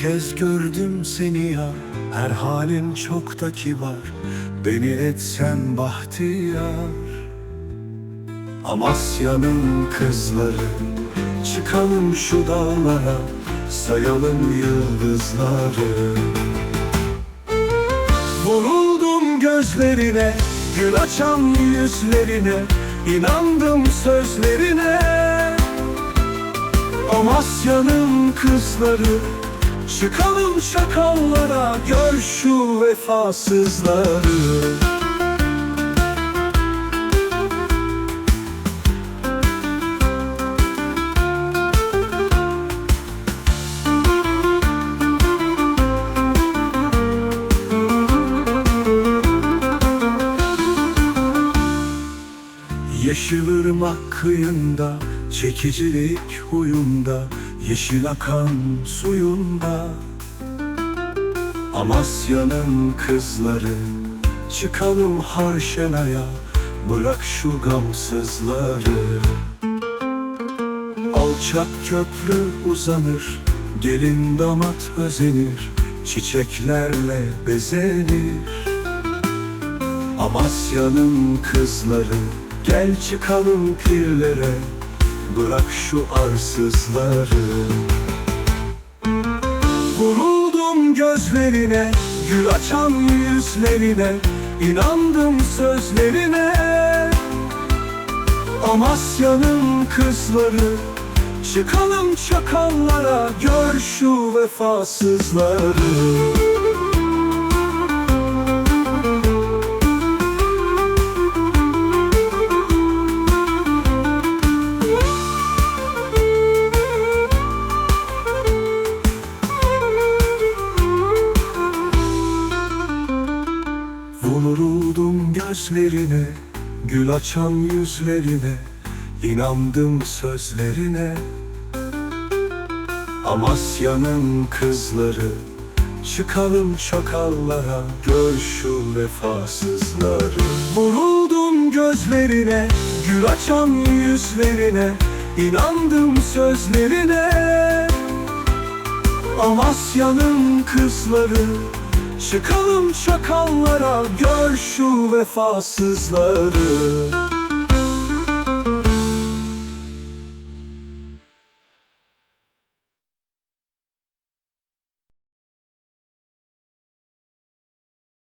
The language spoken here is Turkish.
kez gördüm seni ya Her halin çok da kibar. Beni etsen bahtiyar. Amasya'nın kızları Çıkalım şu dağlara Sayalım yıldızları. Vuruldum gözlerine Gül açan yüzlerine inandım sözlerine. Amasya'nın kızları Çıkalım şakallara Gör şu vefasızları. Yeşilırmak kıyında Çekicilik huyunda Yeşil akan suyunda Amasya'nın kızları Çıkalım harşenaya Bırak şu gamsızları. Alçak köprü uzanır Gelin damat özenir Çiçeklerle bezenir. Amasya'nın kızları Gel çıkalım pirlere Bırak şu arsızları. Vuruldum gözlerine Gül açan yüzlerine inandım sözlerine. Amasya'nın kızları Çıkalım çakallara Gör şu vefasızları gözlerine Gül açan yüzlerine inandım sözlerine. Amasya'nın kızları Çıkalım çakallara Gör şu vefasızları. Vuruldum gözlerine Gül açan yüzlerine inandım sözlerine. Amasya'nın kızları Çıkalım çakallara Gör şu vefasızları